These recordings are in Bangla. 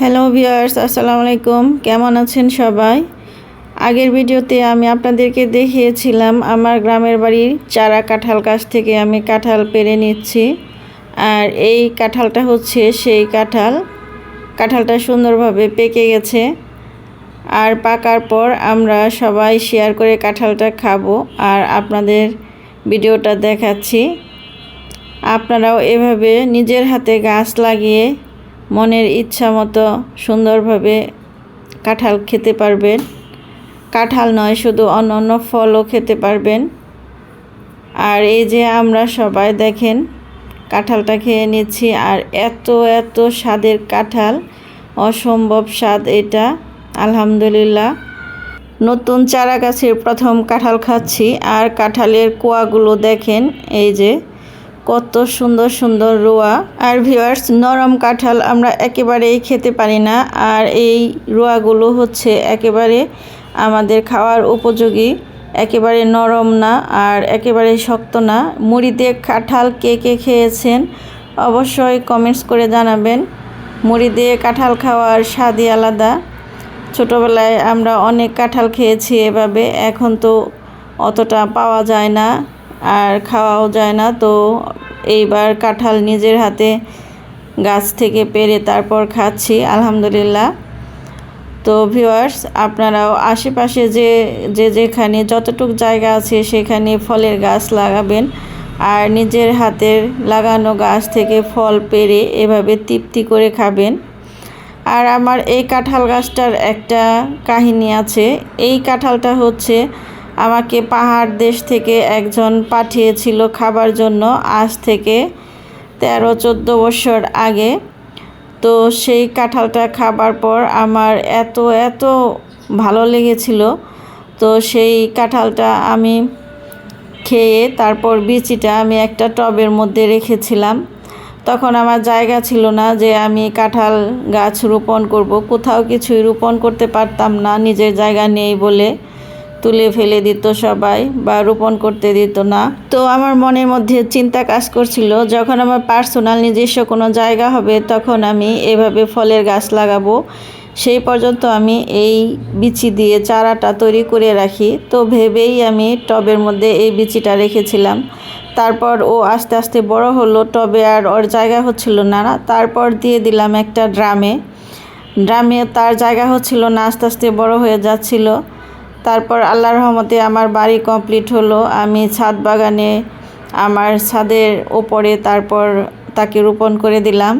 হ্যালো ভিউয়ার্স আসসালামু আলাইকুম। কেমন আছেন সবাই? আগের ভিডিওতে আমি আপনাদেরকে দেখিয়েছিলাম আমার গ্রামের বাড়ির চারা কাঁঠাল গাছ থেকে আমি কাঁঠাল পেরে নিচ্ছি। আর এই কাঁঠালটা হচ্ছে সেই কাঁঠাল। কাঁঠালটা সুন্দরভাবে পেকে গেছে। আর পাকার পর আমরা সবাই শেয়ার করে কাঁঠালটা খাব। আর আপনাদের ভিডিওটা দেখাচ্ছি। আপনারাও এভাবে নিজের হাতে গাছ লাগিয়ে মনের ইচ্ছা মতো সুন্দরভাবে কাঁঠাল খেতে পারবেন। কাঁঠাল নয়, শুধু অন্য অন্য ফলও খেতে পারবেন। আর এই যে আমরা সবাই দেখেন, কাঁঠালটা খেয়ে নিচ্ছি আর এত এত স্বাদের কাঁঠাল, অসম্ভব স্বাদ এটা। আলহামদুলিল্লাহ। নতুন চারা গাছের প্রথম কাঁঠাল খাচ্ছি আর কাঁঠালের কোয়াগুলো দেখেন, এই যে কত সুন্দর সুন্দর রোয়া। আর ভিওয়ার্স নরম কাঁঠাল আমরা একেবারেই খেতে পারি না। আর এই রোয়াগুলো হচ্ছে একেবারে আমাদের খাওয়ার উপযোগী। একেবারে নরম না আর একেবারে শক্ত না। মুড়ি দিয়ে কাঁঠাল কে কে খেয়েছেন অবশ্যই কমেন্টস করে জানাবেন। মুড়ি দিয়ে কাঁঠাল খাওয়ার স্বাদই আলাদা। ছোটোবেলায় আমরা অনেক কাঁঠাল খেয়েছি এভাবে। এখন তো অতটা পাওয়া যায় না। আর খাওয়াও যায় না। তো এইবার কাঁঠাল নিজের হাতে গাছ থেকে পেরে তারপর খাচ্ছি, আলহামদুলিল্লাহ। তো ভিউয়ার্স, আপনারাও আশেপাশে যে যে যেখানে যতটুক জায়গা আছে সেখানে ফলের গাছ লাগাবেন। আর নিজের হাতের লাগানো গাছ থেকে ফল পেরে এভাবে তৃপ্তি করে খাবেন। আর আমার এই কাঁঠাল গাছটার একটা কাহিনী আছে। এই কাঁঠালটা হচ্ছে আমাকে পাহাড় দেশ থেকে একজন পাঠিয়েছিল খাবার জন্য আজ থেকে তেরো চোদ্দ বছর আগে। তো সেই কাঁঠালটা খাবার পর আমার এত এত ভালো লেগেছিল। তো সেই কাঁঠালটা আমি খেয়ে তারপর বিচিটা আমি একটা টবের মধ্যে রেখেছিলাম। তখন আমার জায়গা ছিল না যে আমি কাঁঠাল গাছ রোপণ করব। কোথাও কিছুই রোপণ করতে পারতাম না, নিজের জায়গা নেই বলে। তুলে ফেলে দিত সবাই বা রোপণ করতে দিত না। তো আমার মনের মধ্যে চিন্তা কাজ করছিল, যখন আমার পার্সোনাল নিজস্ব কোনো জায়গা হবে তখন আমি এভাবে ফলের গাছ লাগাবো। সেই পর্যন্ত আমি এই বিচি দিয়ে চারাটা তৈরি করে রাখি। তো ভেবেই আমি টবের মধ্যে এই বিচিটা রেখেছিলাম। তারপর ও আস্তে আস্তে বড় হলো, টবে আর ওর জায়গা হচ্ছিল না। তারপর দিয়ে দিলাম একটা ড্রামে। ড্রামে তার জায়গা হচ্ছিল না, আস্তে আস্তে বড় হয়ে যাচ্ছিল। তারপর আল্লাহর রহমতে আমার বাড়ি কমপ্লিট হলো। আমি ছাদ বাগানে আমার ছাদের ওপরে তারপর তাকে রোপণ করে দিলাম।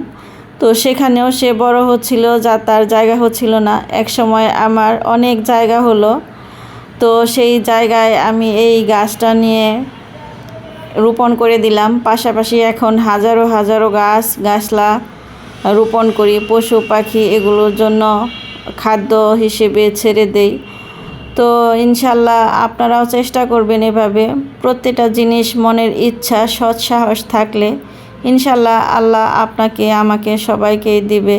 তো সেখানেও সে বড় হচ্ছিল, যা তার জায়গা হচ্ছিল না। এক সময় আমার অনেক জায়গা হলো। তো সেই জায়গায় আমি এই গাছটা নিয়ে রোপণ করে দিলাম। পাশাপাশি এখন হাজারো হাজারো গাছ, গাছলা রোপণ করি, পশু পাখি এগুলোর জন্য খাদ্য হিসেবে ছেড়ে দেই। তো ইনশাল্লাহ আপনারাও চেষ্টা করবেন এভাবে। প্রত্যেকটা জিনিস মনের ইচ্ছা, সৎ সাহস থাকলে ইনশাল্লাহ আল্লাহ আপনাকে, আমাকে সবাইকেই দিবে।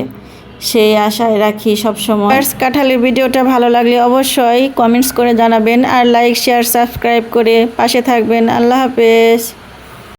সেই আশায় রাখি সবসময়। কাঁঠালের ভিডিওটা ভালো লাগলে অবশ্যই কমেন্টস করে জানাবেন আর লাইক শেয়ার সাবস্ক্রাইব করে পাশে থাকবেন। আল্লাহ হাফেজ।